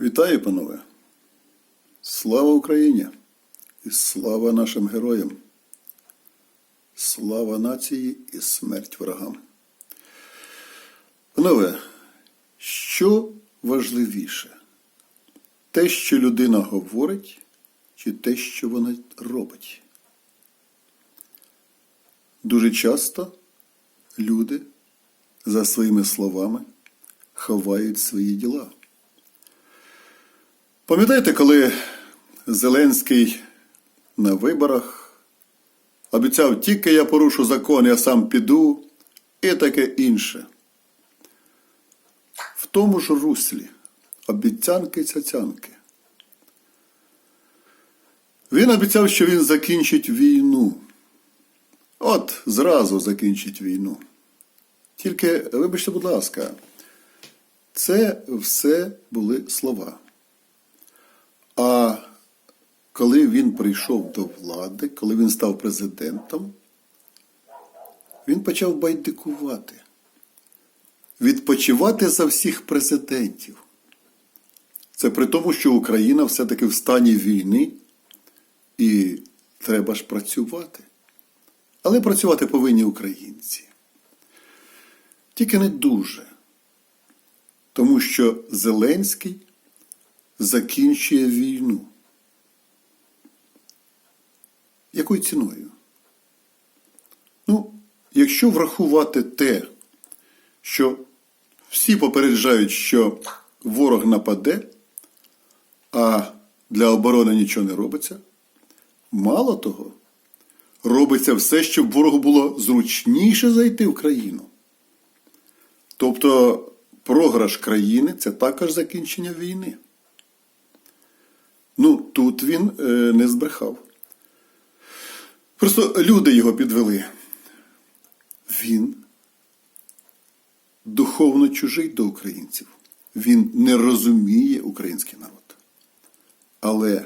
Вітаю, панове! Слава Україні! І слава нашим героям! Слава нації і смерть ворогам! Панове, що важливіше? Те, що людина говорить, чи те, що вона робить? Дуже часто люди за своїми словами ховають свої діла. Пам'ятаєте, коли Зеленський на виборах обіцяв тільки я порушу закон, я сам піду і таке інше. В тому ж руслі обіцянки цяцянки. Він обіцяв, що він закінчить війну. От зразу закінчить війну. Тільки, вибачте, будь ласка, це все були слова. А коли він прийшов до влади, коли він став президентом, він почав байдикувати, відпочивати за всіх президентів. Це при тому, що Україна все-таки в стані війни, і треба ж працювати. Але працювати повинні українці. Тільки не дуже. Тому що Зеленський закінчує війну. Якою ціною? Ну, якщо врахувати те, що всі попереджають, що ворог нападе, а для оборони нічого не робиться, мало того, робиться все, щоб ворогу було зручніше зайти в країну. Тобто програш країни це також закінчення війни. Тут він е, не збрехав. Просто люди його підвели. Він духовно чужий до українців. Він не розуміє український народ. Але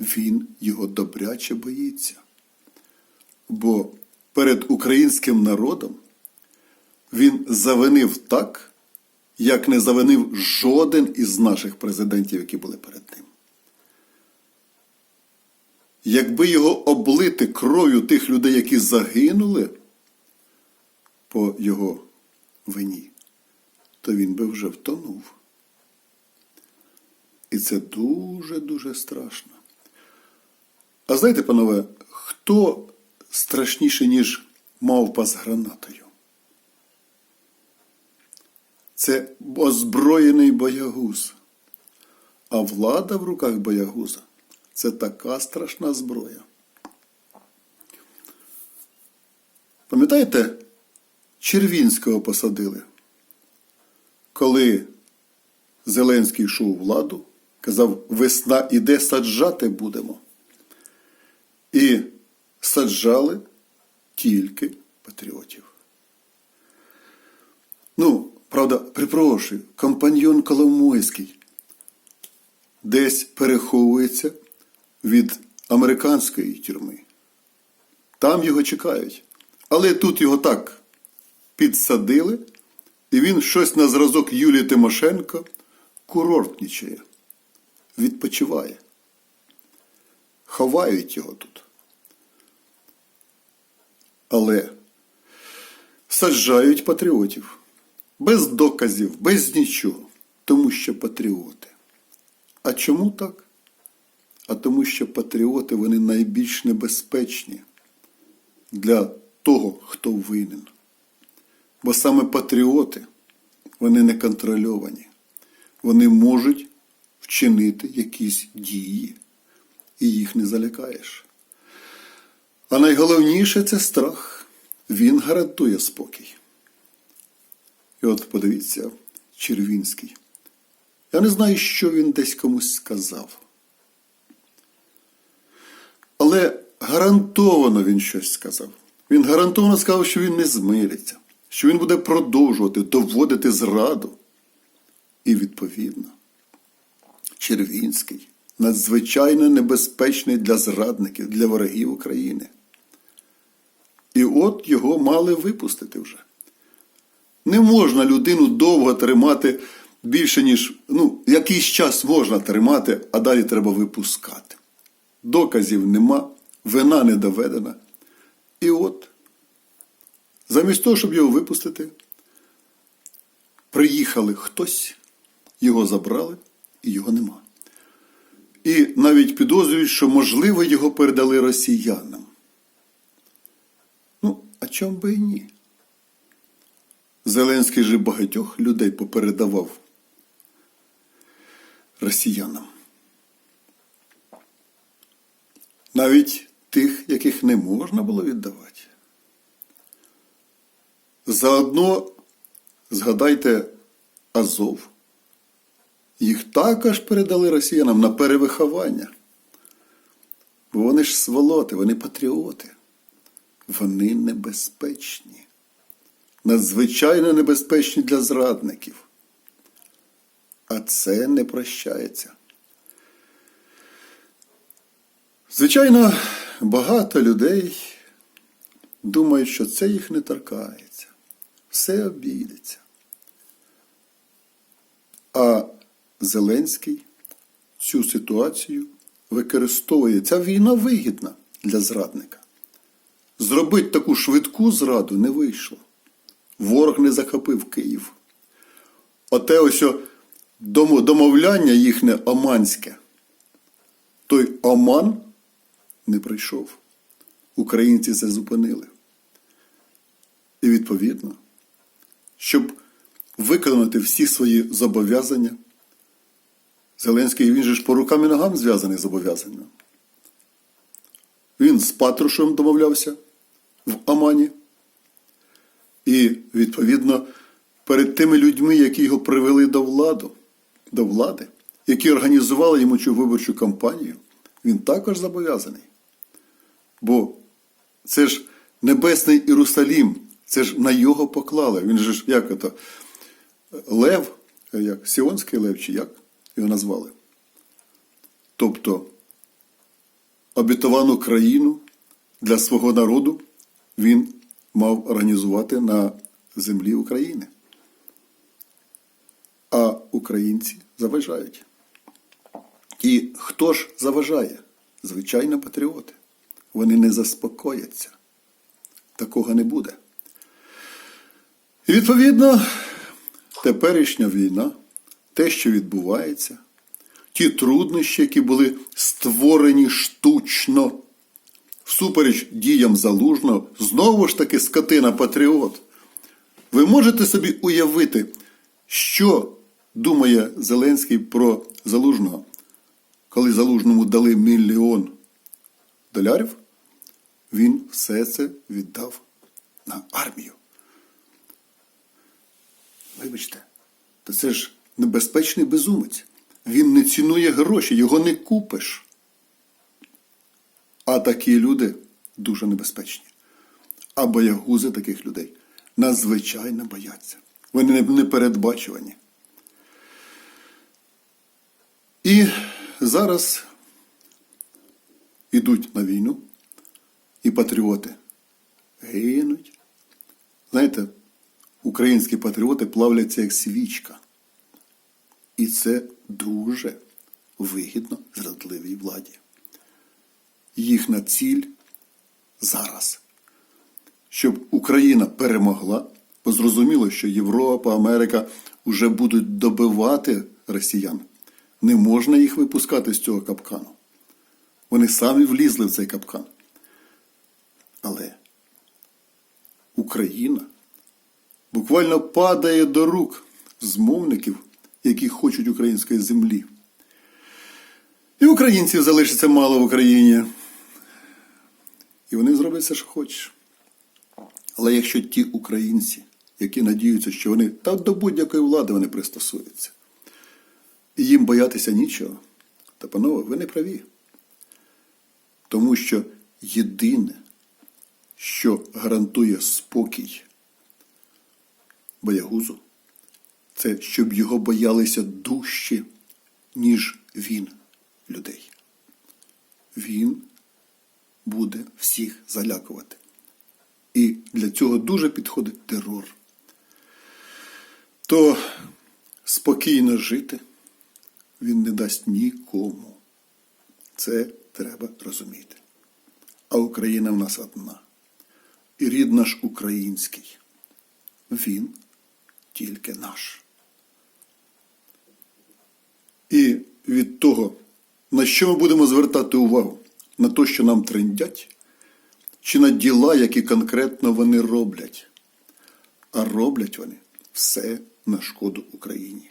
він його добряче боїться. Бо перед українським народом він завинив так, як не завинив жоден із наших президентів, які були перед ним. Якби його облити кров'ю тих людей, які загинули по його вині, то він би вже втонув. І це дуже-дуже страшно. А знаєте, панове, хто страшніше, ніж мавпа з гранатою? Це озброєний боягуз. А влада в руках боягуза це така страшна зброя. Пам'ятаєте, Червінського посадили? Коли Зеленський йшов у владу, казав, весна іде, саджати будемо. І саджали тільки патріотів. Ну, правда, припрошую, компаньйон Коломойський десь переховується від американської тюрми. Там його чекають. Але тут його так підсадили, і він щось на зразок Юлії Тимошенко курортнічає, відпочиває. Ховають його тут. Але саджають патріотів без доказів, без нічого, тому що патріоти. А чому так? А тому, що патріоти вони найбільш небезпечні для того, хто винен. Бо саме патріоти, вони не контрольовані. Вони можуть вчинити якісь дії, і їх не залякаєш. А найголовніше це страх. Він гарантує спокій. І от подивіться, Червінський. Я не знаю, що він десь комусь сказав. Але гарантовано він щось сказав. Він гарантовано сказав, що він не змириться, що він буде продовжувати доводити зраду. І відповідно, Червінський надзвичайно небезпечний для зрадників, для ворогів України. І от його мали випустити вже. Не можна людину довго тримати більше, ніж ну, якийсь час можна тримати, а далі треба випускати. Доказів нема, вина не доведена. І от, замість того, щоб його випустити, приїхали хтось, його забрали, і його нема. І навіть підозрюють, що, можливо, його передали росіянам. Ну, а чом би і ні? Зеленський же багатьох людей попередавав росіянам. Навіть тих, яких не можна було віддавати. Заодно згадайте Азов. Їх також передали росіянам на перевиховання. Бо вони ж сволоти, вони патріоти. Вони небезпечні. Надзвичайно небезпечні для зрадників. А це не прощається. Звичайно, багато людей думають, що це їх не торкається. Все обійдеться. А Зеленський цю ситуацію використовує. Ця війна вигідна для зрадника. Зробити таку швидку зраду не вийшло. Ворог не захопив Київ. Оте ось домовляння їхнє оманське. Той оман не прийшов. Українці це зупинили. І відповідно, щоб виконати всі свої зобов'язання, Зеленський він же ж по рукам і ногам зв'язаний зобов'язанням. Він з Патрушем домовлявся в Омані. І, відповідно, перед тими людьми, які його привели до влади, до влади, які організували йому цю виборчу кампанію, він також зобов'язаний. Бо це ж Небесний Єрусалім, це ж на його поклали. Він же ж як це, Лев, як Сіонський Лев, чи як його назвали. Тобто обітовану країну для свого народу він мав організувати на землі України. А українці заважають. І хто ж заважає? Звичайно, патріоти. Вони не заспокояться. Такого не буде. І відповідно, теперішня війна, те, що відбувається, ті труднощі, які були створені штучно, всупереч діям залужного, знову ж таки скотина патріот. Ви можете собі уявити, що думає Зеленський про залужного, коли залужному дали мільйон долярів, він все це віддав на армію. Вибачте, то це ж небезпечний безумець. Він не цінує гроші, його не купиш. А такі люди дуже небезпечні. А боягузи таких людей надзвичайно бояться. Вони не- непередбачувані. І зараз ідуть на війну, і патріоти гинуть. Знаєте, українські патріоти плавляться як свічка. І це дуже вигідно зрадливій владі. Їхня ціль зараз, щоб Україна перемогла, бо зрозуміло, що Європа, Америка вже будуть добивати росіян. Не можна їх випускати з цього капкану. Вони самі влізли в цей капкан. Але Україна буквально падає до рук змовників, які хочуть української землі. І українців залишиться мало в Україні. І вони зроблять все, що хочеш. Але якщо ті українці, які надіються, що вони та до будь-якої влади вони пристосуються, і їм боятися нічого, то, панове, ви не праві. Тому що єдине, що гарантує спокій боягузу, це щоб його боялися дужче, ніж він людей. Він буде всіх залякувати. І для цього дуже підходить терор. То спокійно жити він не дасть нікому. Це треба розуміти. А Україна в нас одна. І рід наш український. Він тільки наш. І від того, на що ми будемо звертати увагу? На те, що нам трендять, чи на діла, які конкретно вони роблять. А роблять вони все на шкоду Україні.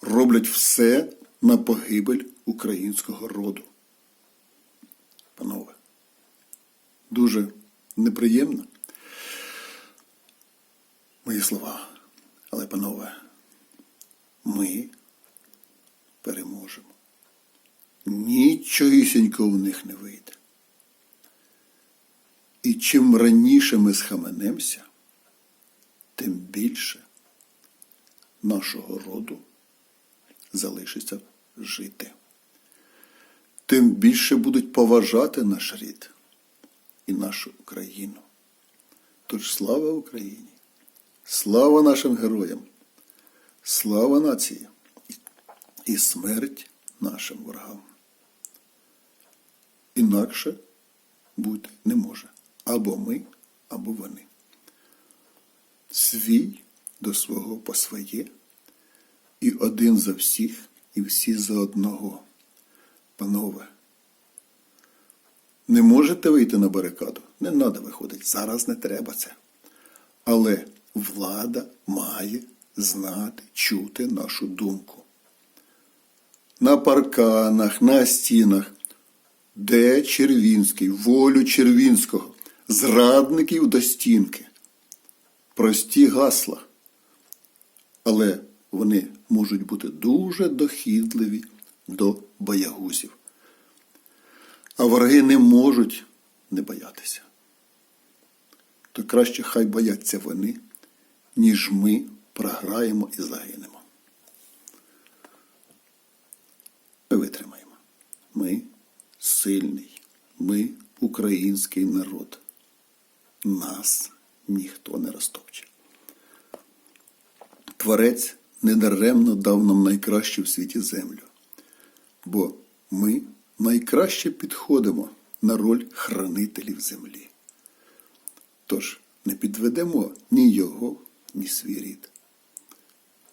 Роблять все на погибель українського роду. Панове, дуже неприємно мої слова. Але, панове, ми переможемо. Нічогісінько в них не вийде. І чим раніше ми схаменемося, тим більше нашого роду залишиться жити. Тим більше будуть поважати наш рід і нашу країну. Тож слава Україні! Слава нашим героям! Слава нації і смерть нашим ворогам. Інакше бути не може. Або ми, або вони. Свій до свого по своє, і один за всіх, і всі за одного. Панове, не можете вийти на барикаду? Не треба виходити. Зараз не треба це. Але влада має знати, чути нашу думку. На парканах, на стінах. Де Червінський, волю Червінського, зрадників до стінки. Прості гасла. Але вони можуть бути дуже дохідливі до боягузів. А вороги не можуть не боятися. То краще хай бояться вони, ніж ми програємо і загинемо. Ми витримаємо. Ми сильний, ми український народ. Нас ніхто не розтопче. Творець недаремно дав нам найкращу в світі землю, бо ми найкраще підходимо на роль хранителів землі. Тож не підведемо ні його, ні свій рід.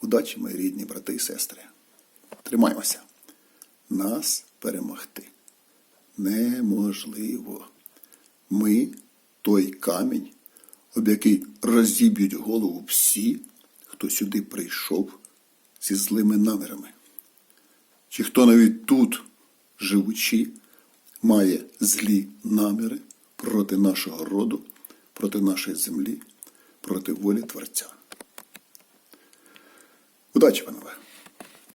Удачі, мої рідні брати і сестри. Тримаймося. Нас перемогти неможливо. Ми той камінь, об який розіб'ють голову всі, хто сюди прийшов зі злими намірами. Чи хто навіть тут, живучи, має злі наміри проти нашого роду, проти нашої землі, проти волі Творця. Удачі, панове!